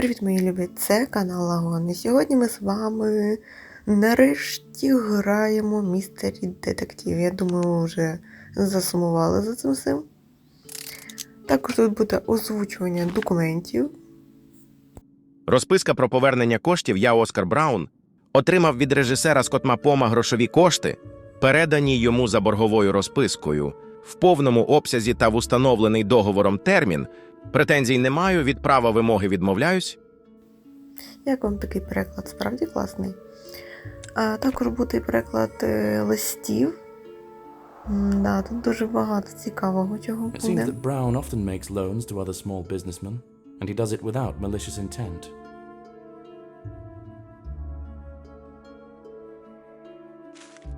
Привіт, мої любі! Це канал Лагон. І сьогодні ми з вами нарешті граємо містері детектив. Я думаю, ви вже засумували за цим всім. Також тут буде озвучування документів. Розписка про повернення коштів я, Оскар Браун, отримав від режисера Скотмапома грошові кошти, передані йому за борговою розпискою, в повному обсязі та в установлений договором термін. Претензій не маю, від права вимоги відмовляюсь. Як вам такий переклад? Справді класний. А також буде переклад е, листів. М, Да, тут дуже багато цікавого чого It seems буде. that Brown often makes loans to other small businessmen, and he does it without malicious intent.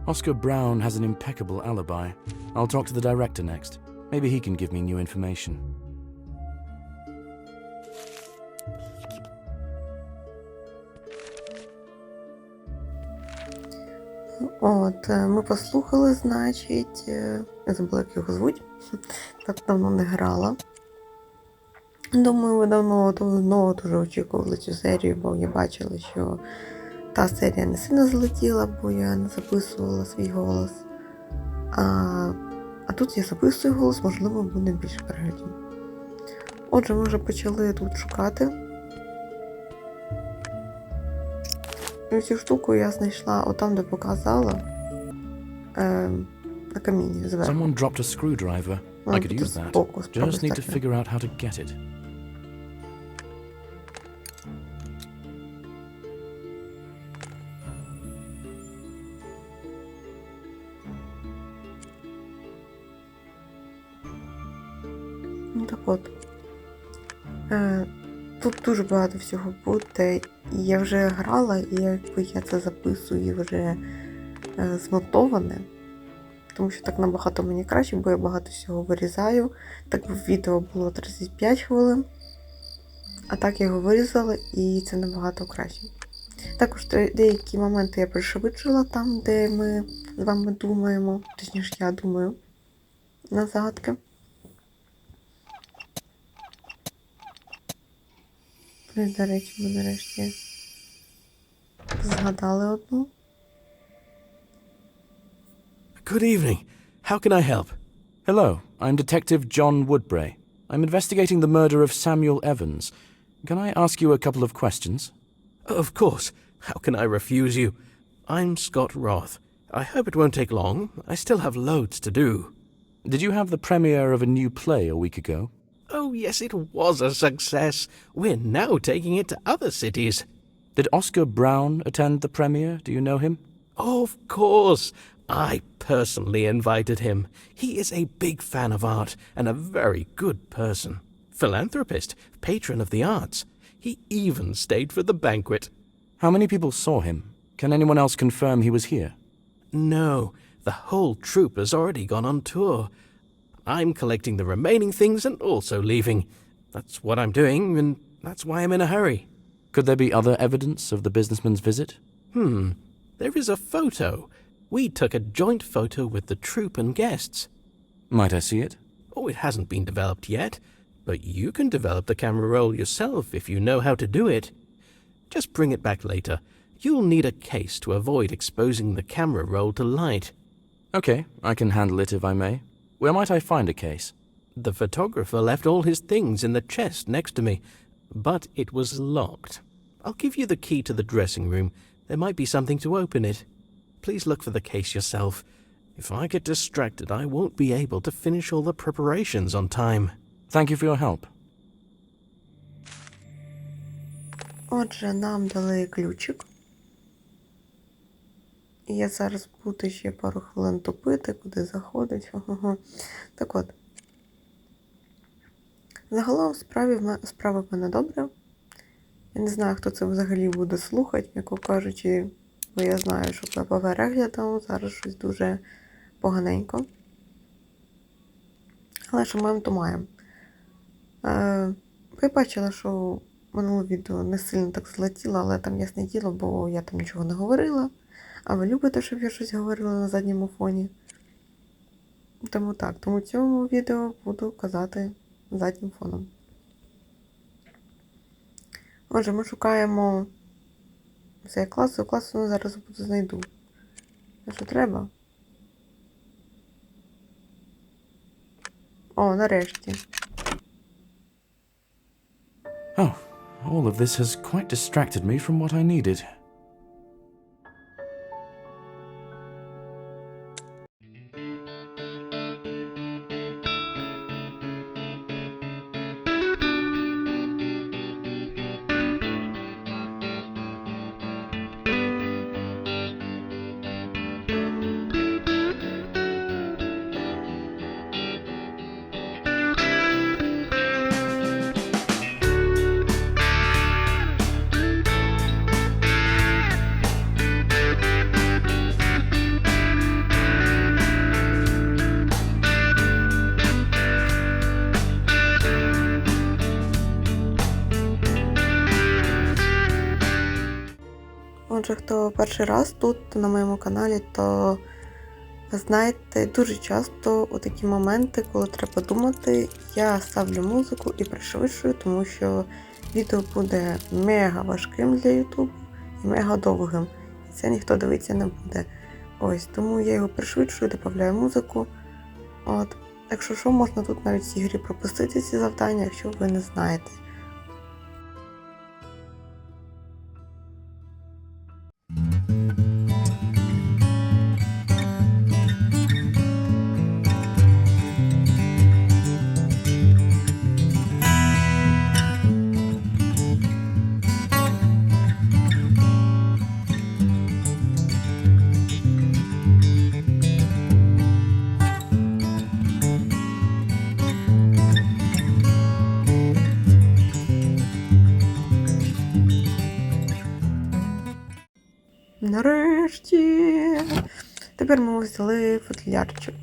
Oscar Brown has an impeccable alibi. I'll talk to the director next. Maybe he can give me new information. От, е, ми послухали, значить, е, я забула, як його звуть. Так давно не грала. Думаю, ви давно давно дуже очікували цю серію, бо я бачила, що та серія не сильно залетіла, бо я не записувала свій голос. А, а тут я записую голос, можливо, буде більше переглядів. Отже, ми вже почали тут шукати. Цю штуку я знайшла отам, де показала. Е, на каміні зверху. Someone dropped a screwdriver. I could use that. Just need to figure out how to get it. Ну так от. Е, тут дуже багато всього буде. І я вже грала, і якби я це записую вже е, змонтоване. Тому що так набагато мені краще, бо я багато всього вирізаю. Так відео було 35 хвилин. А так я його вирізала, і це набагато краще. Також деякі моменти я пришвидшила там, де ми з вами думаємо, точніше, я думаю, на загадки. До речі, ми нарешті згадали одну. Good evening. How can I help? Hello, I'm Detective John Woodbray. I'm investigating the murder of Samuel Evans. Can I ask you a couple of questions? Of course. How can I refuse you? I'm Scott Roth. I hope it won't take long. I still have loads to do. Did you have the premiere of a new play a week ago? Oh, yes, it was a success. We're now taking it to other cities. Did Oscar Brown attend the premiere? Do you know him? Of course. I personally invited him. He is a big fan of art and a very good person. Philanthropist, patron of the arts. He even stayed for the banquet. How many people saw him? Can anyone else confirm he was here? No, the whole troupe has already gone on tour. I'm collecting the remaining things and also leaving. That's what I'm doing, and that's why I'm in a hurry. Could there be other evidence of the businessman's visit? Hmm, there is a photo. We took a joint photo with the troupe and guests. Might I see it? Oh, it hasn't been developed yet, but you can develop the camera roll yourself if you know how to do it. Just bring it back later. You'll need a case to avoid exposing the camera roll to light. Okay, I can handle it if I may. Where might I find a case? The photographer left all his things in the chest next to me, but it was locked. I'll give you the key to the dressing room. There might be something to open it. Please look for the case yourself. If I get distracted, I won't be able to finish all the preparations on time. Thank you for your help. Отже, нам дали ключик. І я зараз буду ще пару хвилин тупити, куди заходить. Ага. Так от. Загалом справи в мене добре. Я не знаю, хто це взагалі буде слухати, м'яко кажучи, бо я знаю, що по переглядам зараз щось дуже поганенько. Але що маємо, то маємо. Е, ви бачили, що минуле відео не сильно так злетіло, але там ясне діло, бо я там нічого не говорила. А ви любите, щоб я щось говорила на задньому фоні. Тому так, тому в цьому відео буду казати заднім фоном. Отже, ми шукаємо цей клас, цей клас ну, зараз буду знайду. А що треба? О, нарешті. Oh, all of this has quite distracted me from what I needed. Перший раз тут на моєму каналі, то знаєте, дуже часто у такі моменти, коли треба думати, я ставлю музику і пришвидшую, тому що відео буде мега важким для Ютубу і мега довгим. І це ніхто дивитися не буде. Ось, тому я його пришвидшую, додаю музику. От. Якщо що, можна тут навіть в цій грі пропустити ці завдання, якщо ви не знаєте. Тепер ми взяли футлярчик.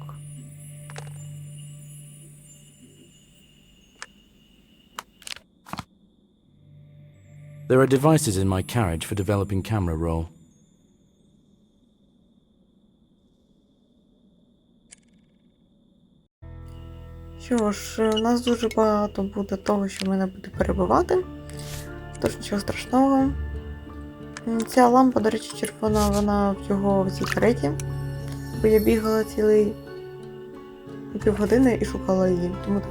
There are devices in my carriage for developing camera roll. Що ж, у нас дуже багато буде того, що мене буде перебивати. Тож нічого страшного. Ця лампа, до речі, червона, вона в його в цій кареті. Бо я бігала цілий півгодини і шукала її. Тому так.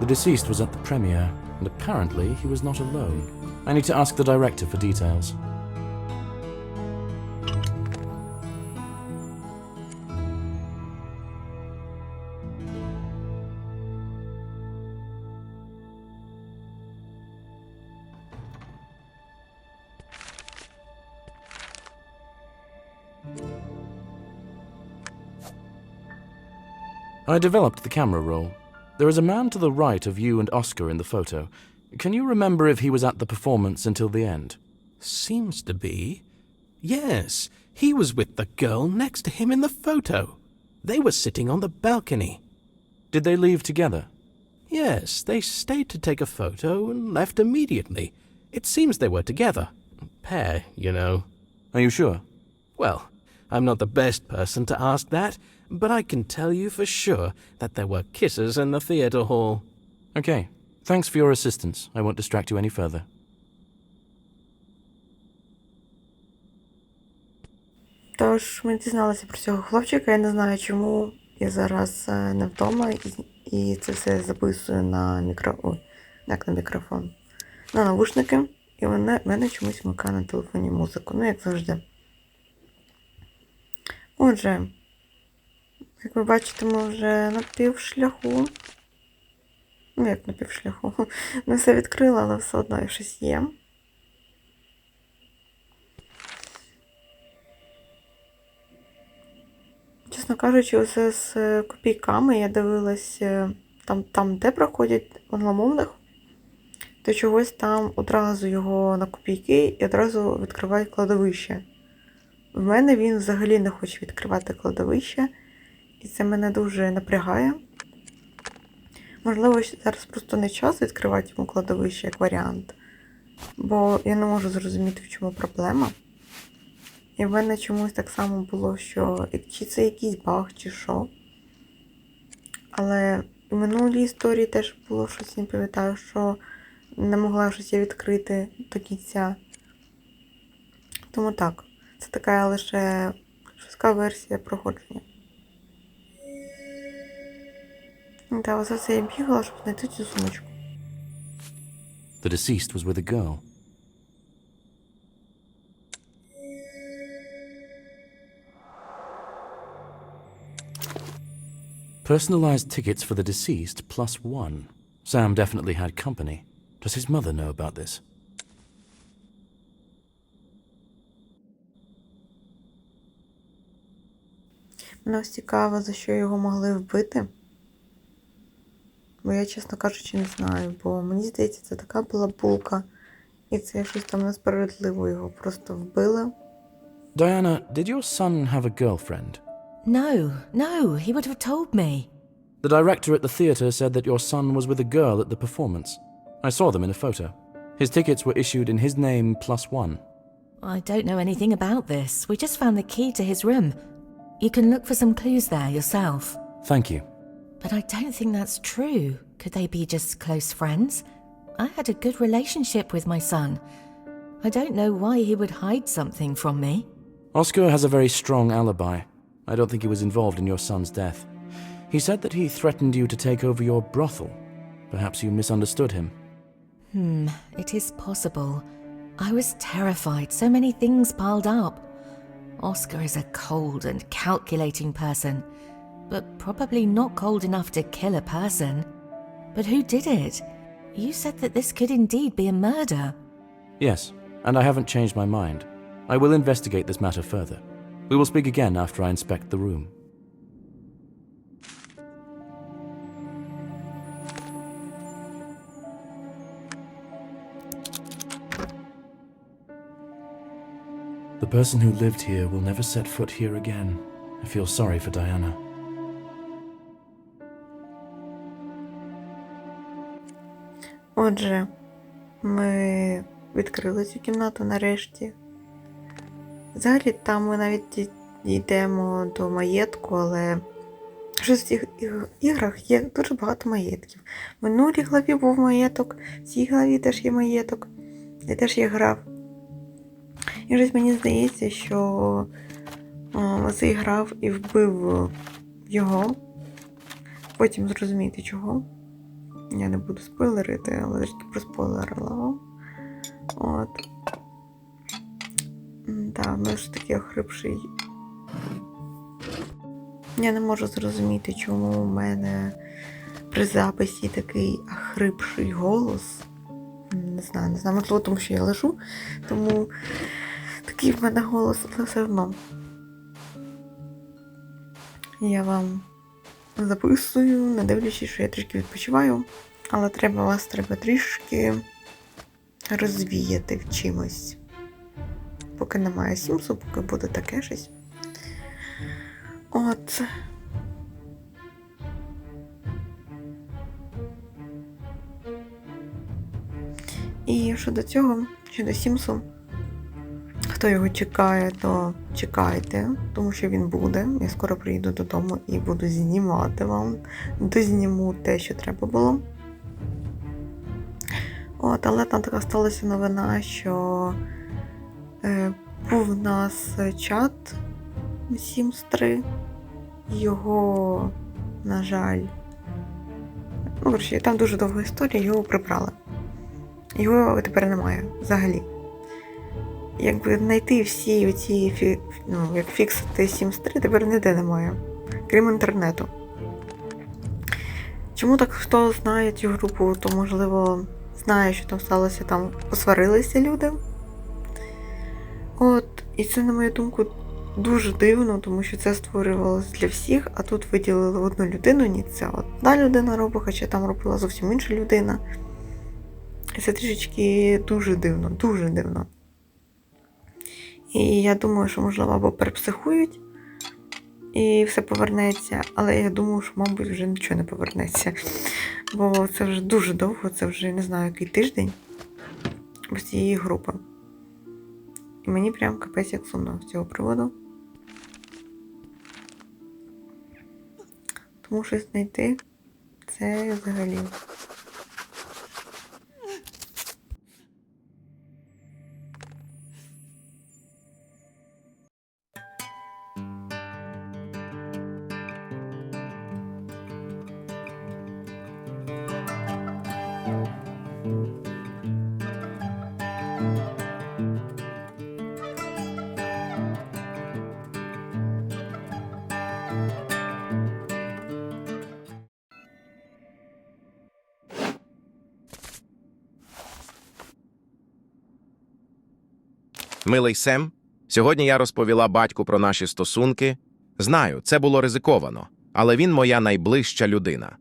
The deceased was at the premiere, and apparently he was not alone. I need to ask the director for details. I developed the camera roll. There is a man to the right of you and Oscar in the photo. Can you remember if he was at the performance until the end? Seems to be. Yes, he was with the girl next to him in the photo. They were sitting on the balcony. Did they leave together? Yes, they stayed to take a photo and left immediately. It seems they were together. Pair, you know. Are you sure? Well, I'm not the best person to ask that, but I can tell you for sure that there were kisses in the theatre hall. Okay. Thanks for your assistance. I won't distract you any further. Тож ми дізналися про цього хлопчика. Я не знаю, чому я зараз е, не вдома і, і це все записую на мікро... Ой, як на мікрофон. На навушники. І мене, мене чомусь вмикає на телефоні музику. Ну, як завжди. Отже, як ви бачите, ми вже на півшляху. Ну, як на півшляху. Не все відкрила, але все одно щось є. Чесно кажучи, оце з е, копійками я дивилась е, там, там де проходять англомовних, то чогось там одразу його на копійки і одразу відкривають кладовище. В мене він взагалі не хоче відкривати кладовище, і це мене дуже напрягає. Можливо, зараз просто не час відкривати йому кладовище як варіант, бо я не можу зрозуміти, в чому проблема. І в мене чомусь так само було, що чи це якийсь баг, чи що. Але в минулій історії теж було щось, не пам'ятаю, що не могла щось я відкрити до кінця. Тому так, це така лише швидка версія проходження. Та ось це я бігала, щоб знайти цю сумочку. The deceased was with a girl. Personalized tickets for the deceased plus one. Sam definitely had company. Does his mother know about this? Мене ось цікаво, за що його могли вбити. Бо я, чесно кажучи, не знаю, бо мені здається, це така була булка, і це щось там несправедливо його просто вбили. Diana, did your son have a girlfriend? No, no, he would have told me. The director at the theatre said that your son was with a girl at the performance. I saw them in a photo. His tickets were issued in his name plus one. I don't know anything about this. We just found the key to his room. You can look for some clues there yourself. Thank you. But I don't think that's true. Could they be just close friends? I had a good relationship with my son. I don't know why he would hide something from me. Oscar has a very strong alibi. I don't think he was involved in your son's death. He said that he threatened you to take over your brothel. Perhaps you misunderstood him. Hmm, it is possible. I was terrified, so many things piled up. Oscar is a cold and calculating person, but probably not cold enough to kill a person. But who did it? You said that this could indeed be a murder. Yes, and I haven't changed my mind. I will investigate this matter further. We will speak again after I inspect the room. The person who lived here will never set foot here again. I feel sorry for Diana. Отже, ми відкрили цю кімнату нарешті. Взагалі там ми навіть дійдемо до маєтку, але щось в цих іграх є дуже багато маєтків. В минулій главі був маєток, в цій главі теж є маєток, де теж я грав. І щось мені здається, що о, зіграв і вбив його. Потім зрозуміти чого. Я не буду спойлерити, але трішки проспойлерила. От. Так, ми ж такий охрипший. Я не можу зрозуміти, чому у мене при записі такий охрипший голос. Не знаю, не знаю, можливо, тому що я лежу, тому такий в мене голос, але все одно. Я вам записую, не дивлячись, що я трішки відпочиваю, але треба вас треба трішки розвіяти в чимось. Поки немає сімсу, поки буде таке щось. От. І щодо цього, щодо Сімсу, хто його чекає, то чекайте, тому що він буде. Я скоро приїду додому і буду знімати вам. Дозніму те, що треба було. От, але там така сталася новина, що е, був у нас чат Sims 3. Його, на жаль, ну, коротше, там дуже довга історія, його прибрали. Його тепер немає взагалі. Якби знайти всі оці фі, ну, як фіксити Sims 3 тепер ніде немає, крім інтернету. Чому так хто знає цю групу, то можливо знає, що там сталося, там посварилися люди. От, і це, на мою думку, дуже дивно, тому що це створювалося для всіх, а тут виділили одну людину, ні, це одна людина робить, хоча там робила зовсім інша людина. І це трішечки дуже дивно, дуже дивно. І я думаю, що, можливо, або перепсихують, і все повернеться, але я думаю, що, мабуть, вже нічого не повернеться. Бо це вже дуже довго, це вже не знаю, який тиждень без цієї групи. І мені прям капець як сумно з цього приводу. Тому щось знайти це взагалі. Милий Сем, сьогодні я розповіла батьку про наші стосунки. Знаю, це було ризиковано, але він моя найближча людина.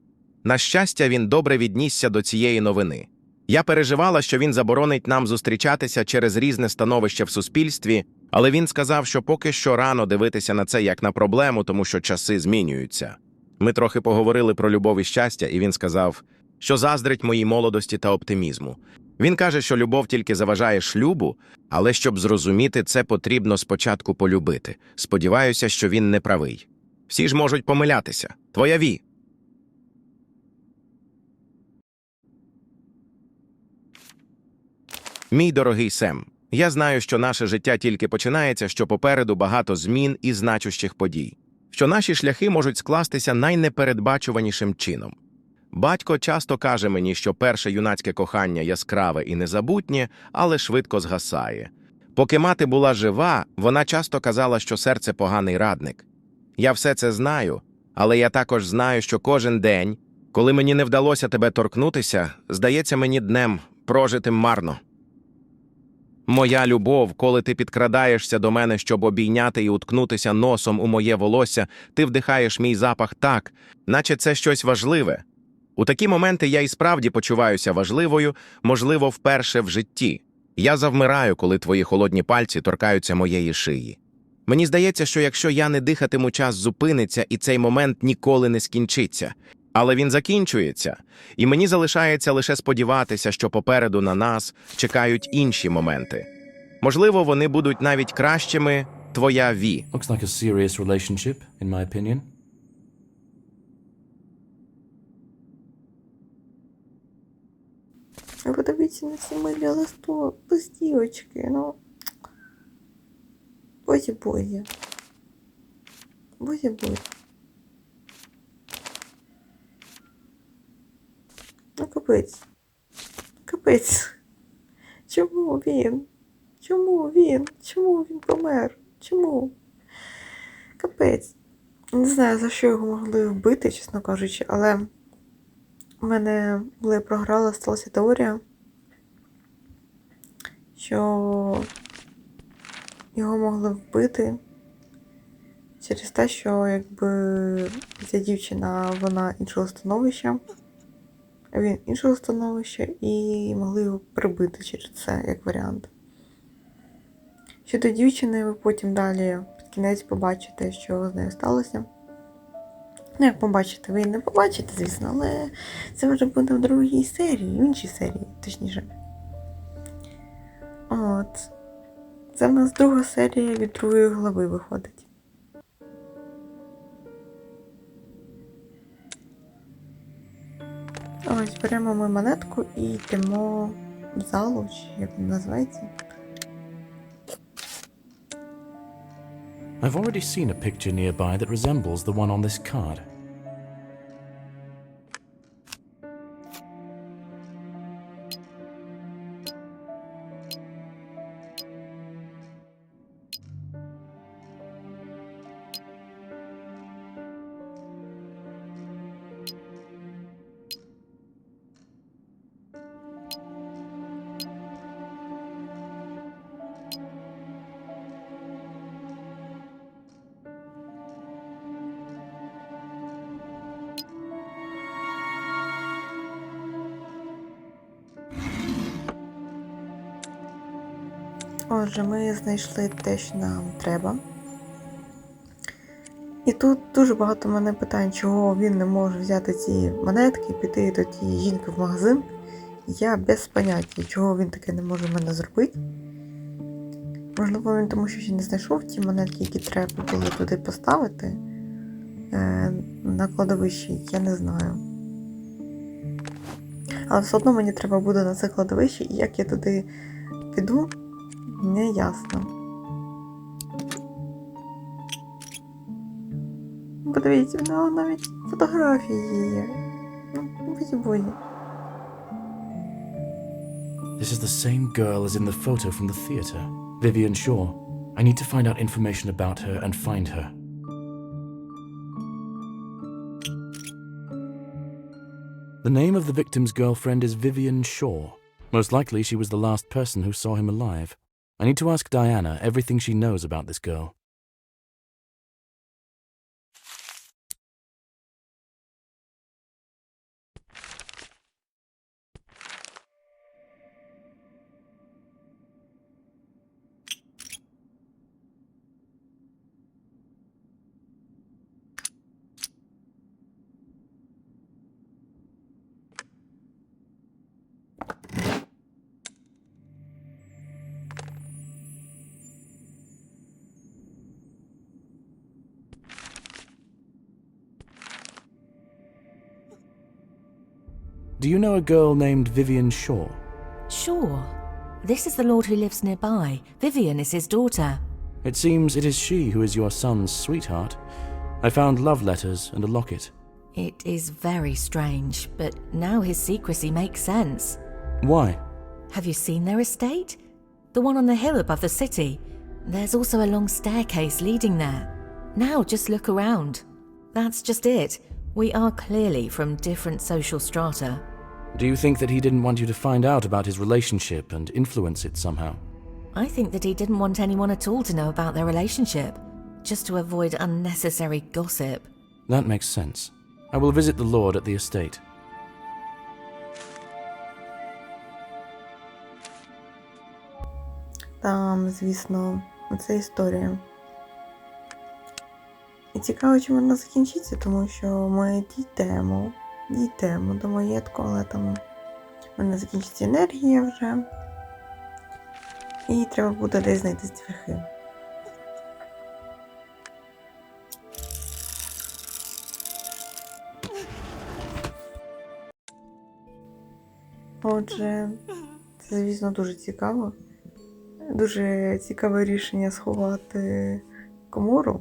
На щастя, він добре віднісся до цієї новини. Я переживала, що він заборонить нам зустрічатися через різне становище в суспільстві, але він сказав, що поки що рано дивитися на це як на проблему, тому що часи змінюються. Ми трохи поговорили про любов і щастя, і він сказав, що заздрить моїй молодості та оптимізму. Він каже, що любов тільки заважає шлюбу, але щоб зрозуміти це, потрібно спочатку полюбити. Сподіваюся, що він не правий. Всі ж можуть помилятися. Твоя ві. Мій дорогий Сем, я знаю, що наше життя тільки починається, що попереду багато змін і значущих подій, що наші шляхи можуть скластися найнепередбачуванішим чином. Батько часто каже мені, що перше юнацьке кохання яскраве і незабутнє, але швидко згасає. Поки мати була жива, вона часто казала, що серце поганий радник. Я все це знаю, але я також знаю, що кожен день, коли мені не вдалося тебе торкнутися, здається мені днем прожитим марно. Моя любов, коли ти підкрадаєшся до мене, щоб обійняти і уткнутися носом у моє волосся, ти вдихаєш мій запах так, наче це щось важливе. У такі моменти я і справді почуваюся важливою, можливо, вперше в житті. Я завмираю, коли твої холодні пальці торкаються моєї шиї. Мені здається, що якщо я не дихатиму, час зупиниться, і цей момент ніколи не скінчиться. Але він закінчується, і мені залишається лише сподіватися, що попереду на нас чекають інші моменти. Можливо, вони будуть навіть кращими, твоя ві. Looks like a serious relationship, in my opinion. Ви подивіться на ці милі листо, листівочки, ну. Бозі бозі. Бозі бозі. Ну, капець. Капець. Чому він? Чому він? Чому він помер? Чому? Капець. Не знаю, за що його могли вбити, чесно кажучи, але у мене, коли я програла, сталася теорія, що його могли вбити через те, що якби ця дівчина вона іншого становища, він іншого становища, і могли його прибити через це як варіант. Щодо дівчини, ви потім далі під кінець побачите, що з нею сталося. Ну, як побачите, ви не побачите, звісно, але це вже буде в другій серії, в іншій серії, точніше. От. Це в нас друга серія від другої глави виходить. Ось беремо ми монетку і йдемо в залу, чи як він називається. I've already seen a picture nearby that resembles the one on this card. Отже, ми знайшли те, що нам треба. І тут дуже багато мене питань, чого він не може взяти ці монетки і піти до тієї жінки в магазин. Я без поняття, чого він таке не може в мене зробити. Можливо, він тому що ще не знайшов ті монетки, які треба було туди поставити е, на кладовищі, я не знаю. Але все одно мені треба буде на це кладовище, і як я туди піду, не ясно. Ну, Подивіться, в нього навіть фотографії є. Ну, бої. This is the same girl as in the photo from the theatre, Vivian Shaw. I need to find out information about her and find her. The name of the victim's girlfriend is Vivian Shaw. Most likely, she was the last person who saw him alive. I need to ask Diana everything she knows about this girl. Do you know a girl named Vivian Shaw? Sure. This is the lord who lives nearby. Vivian is his daughter. It seems it is she who is your son's sweetheart. I found love letters and a locket. It is very strange, but now his secrecy makes sense. Why? Have you seen their estate? The one on the hill above the city. There's also a long staircase leading there. Now just look around. That's just it. We are clearly from different social strata. Do you think that he didn't want you to find out about his relationship and influence it somehow? I think that he didn't want anyone at all to know about their relationship, just to avoid unnecessary gossip. That makes sense. I will visit the Lord at the estate. Там, звісно, це історія. І цікаво, чим вона закінчиться, тому що ми дійдемо, дійдемо до маєтку, але там в мене закінчиться енергія вже. І треба буде десь знайти цвяхи. Отже, це, звісно, дуже цікаво. Дуже цікаве рішення сховати комору.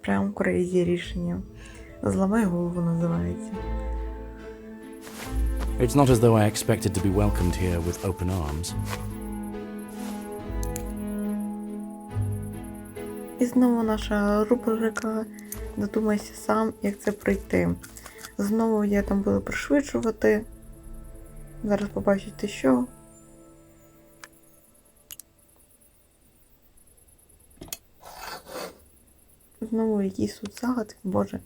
Прям крейзі рішення. Зламай голову називається. It's not as though I expected to be welcomed here with open arms. І знову наша рубрика Додумайся сам, як це пройти. Знову я там буду пришвидшувати. Зараз побачите, що. Знову якийсь суд загадки, боже.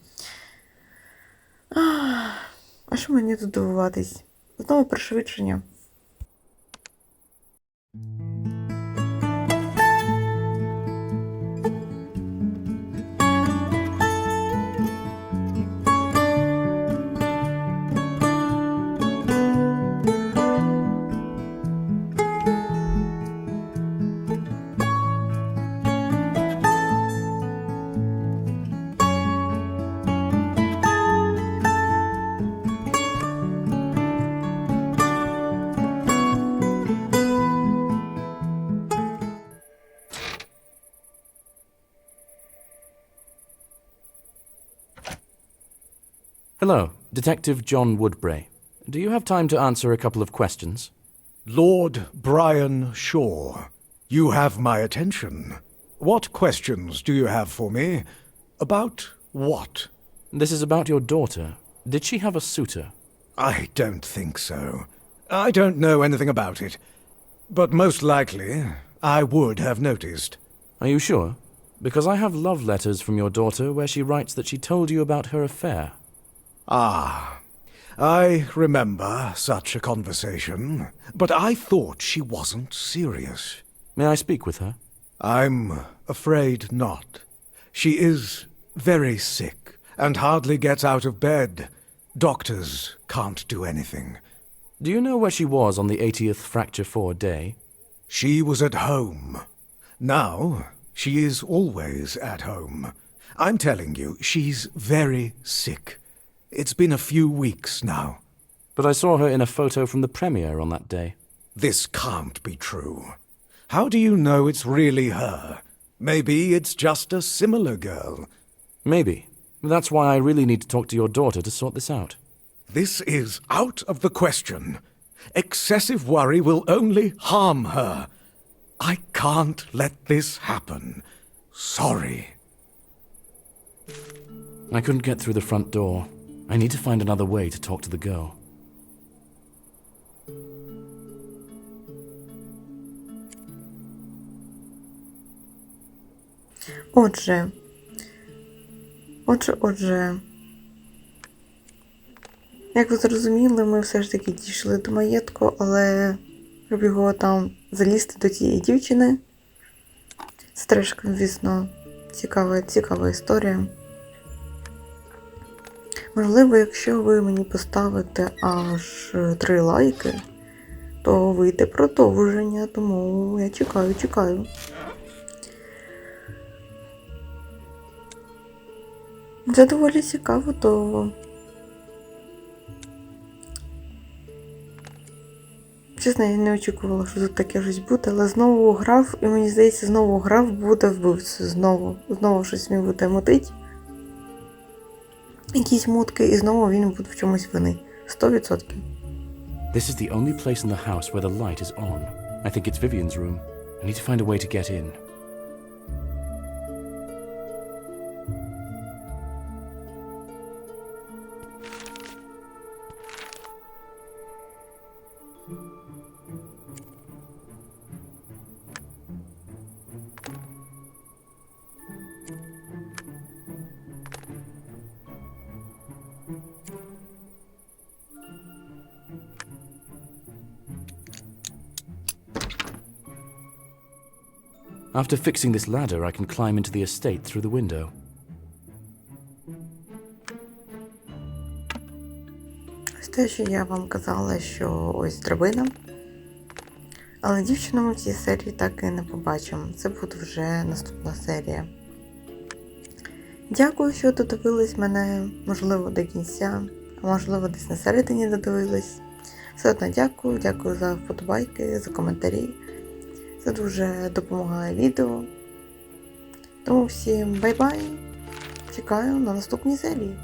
А що мені тут дивуватись? Знову пришвидшення. Hello, Detective John Woodbray. Do you have time to answer a couple of questions? Lord Brian Shaw, you have my attention. What questions do you have for me? About what? This is about your daughter. Did she have a suitor? I don't think so. I don't know anything about it. But most likely, I would have noticed. Are you sure? Because I have love letters from your daughter where she writes that she told you about her affair. Ah, I remember such a conversation, but I thought she wasn't serious. May I speak with her? I'm afraid not. She is very sick and hardly gets out of bed. Doctors can't do anything. Do you know where she was on the 80th Fracture 4 day? She was at home. Now, she is always at home. I'm telling you, she's very sick. It's been a few weeks now. But I saw her in a photo from the premiere on that day. This can't be true. How do you know it's really her? Maybe it's just a similar girl. Maybe. That's why I really need to talk to your daughter to sort this out. This is out of the question. Excessive worry will only harm her. I can't let this happen. Sorry. I couldn't get through the front door. I need to find another way to talk to the girl. Отже. Отже, отже. Як ви зрозуміли, ми все ж таки дійшли до маєтку, але щоб його там залізти до тієї дівчини. Це теж, звісно, цікава, цікава історія. Можливо, якщо ви мені поставите аж три лайки, то вийде продовження, тому я чекаю, чекаю. Це доволі цікаво, то. Чесно, я не очікувала, що тут таке щось буде, але знову грав, і мені здається, знову грав буде вбивцю. Знову. Знову щось мені буде мутить. Якісь мутки, і знову він буде в чомусь винний. 100%. This is the only place in the house where the light is on. I think it's Vivian's room. I need to find a way to get in. After fixing this ladder, I can climb into the estate through the window. Те, що я вам казала, що ось драбина. Але дівчину ми в цій серії так і не побачимо. Це буде вже наступна серія. Дякую, що додивились мене, можливо, до кінця, а можливо, десь на середині додивились. Все одно дякую, дякую за вподобайки, за коментарі. Це дуже допомагає відео. Тому всім бай-бай! Чекаю на наступній серії.